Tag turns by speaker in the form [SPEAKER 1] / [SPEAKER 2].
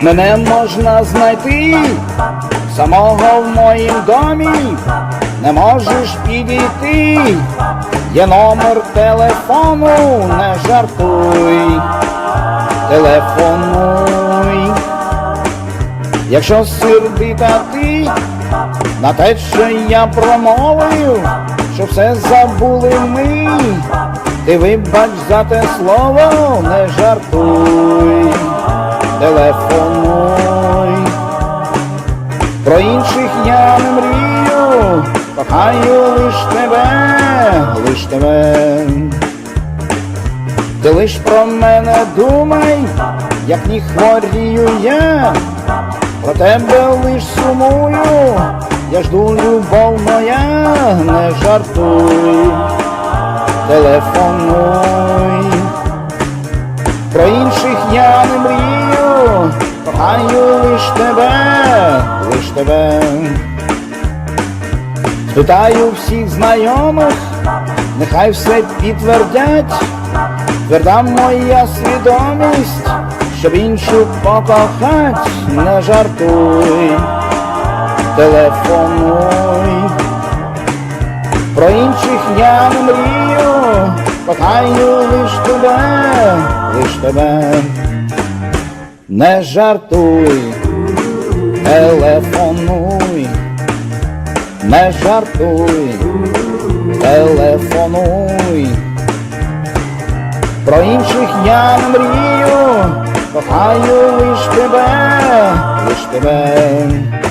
[SPEAKER 1] Мене можна знайти самого в моїм домі, не можеш підійти. Є номер телефону, не жартуй, телефонуй. Якщо сердита ти на те, що я промовив, що все забули ми, ти вибач за те слово, не жартуй, телефонуй. Про інших я не мрію, кохаю лиш тебе, лиш тебе. Ти лиш про мене думай, як ні хворію я, про тебе лиш сумую, я жду любов моя, не жартуй, телефонуй. Про інших я не мрію, кохаю лиш тебе, лиш тебе. Питаю всіх знайомих, нехай все підтвердять, тверда моя свідомість, щоб іншу покохать, не жартуй, телефонуй. Про інших я не мрію, кохаю лиш тебе, лиш тебе. Не жартуй, телефонуй, не жартуй, телефонуй. Про інших я не мрію, кохаю лиш тебе, лиш тебе.